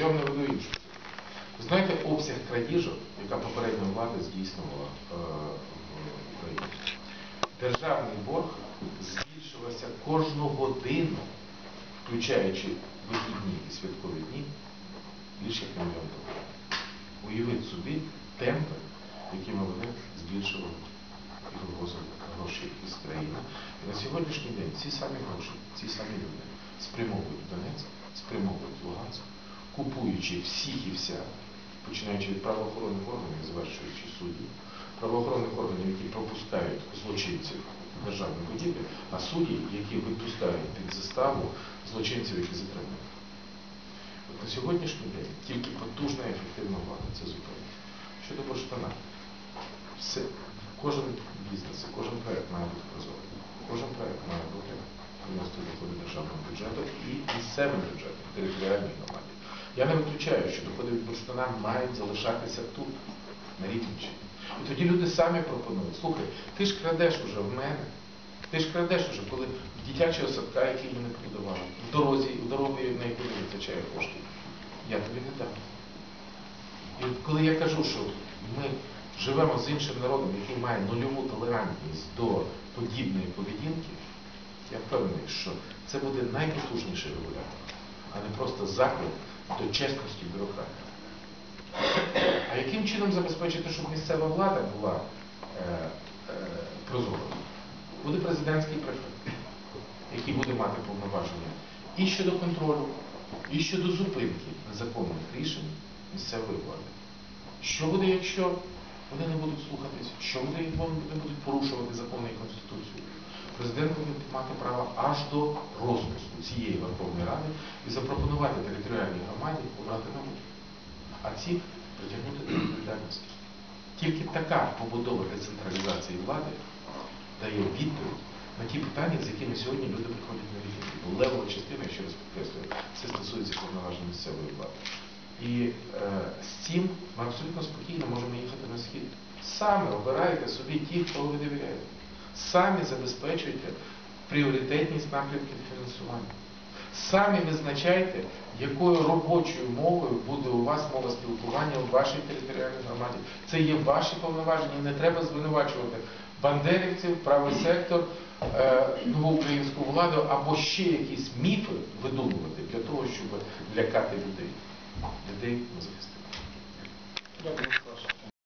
Я вам наведу іншу. Знаєте обсяг крадіжок, яка попередня влада здійснювала е, в Україні? Державний борг збільшувався кожну годину, включаючи вихідні і святкові дні, більше як мільйон доларів. Уявіть собі темпи, якими вони збільшували і вивозили гроші із країни. І на сьогоднішній день ці самі гроші, ці самі люди спрямовують в Донецьк, спрямовують купуючи всіх і вся, починаючи від правоохоронних органів, завершуючи суддів, правоохоронних органів, які пропускають злочинців державні будівлі, а судді, які випускають під заставу злочинців, які затримують. На сьогоднішній день тільки потужна і ефективна влада це зупинить. Щодо бурштина, все, кожен бізнес, кожен проект має бути прозорий. Кожен проект має бути приносити доходи державного бюджету і місцевим бюджетом, територіальній громаді. Я не виключаю, що доходи від бурштина мають залишатися тут, на Рівненщині. І тоді люди самі пропонують, слухай, ти ж крадеш уже в мене, ти ж крадеш уже, коли в дитячого садка, який ми не побудували, в дорозі, в дорогу, на яку не вистачає коштів, я тобі не дам. І коли я кажу, що ми живемо з іншим народом, який має нульову толерантність до подібної поведінки, я впевнений, що це буде найпотужніший регулятор, а не просто заклик до чесності бюрократії. А яким чином забезпечити, щоб місцева влада була е, е, прозорою? Буде президентський префект, який буде мати повноваження і щодо контролю, і щодо зупинки незаконних рішень місцевої влади. Що буде, якщо вони не будуть слухатись? Що буде, як вони будуть порушувати закони і Конституцію? Президент буде мати право аж до розпуску цієї Верховної Ради і запропонувати територіальній громаді обрати нову. А ці притягнути до відповідальності. Тільки така побудова децентралізації влади дає відповідь на ті питання, з якими сьогодні люди приходять на війну. Бо левова частина, я ще раз підкреслюю, це стосується повноважень місцевої влади. І е, з цим ми абсолютно спокійно можемо їхати на схід. Саме обирайте собі ті, кого ви довіряєте. Самі забезпечуйте пріоритетність напрямків фінансування. Самі визначайте, якою робочою мовою буде у вас мова спілкування у вашій територіальній громаді. Це є ваші повноваження, не треба звинувачувати бандерівців, правий сектор, е, нову українську владу або ще якісь міфи видумувати для того, щоб лякати людей. Людей ми захистимо. Добре.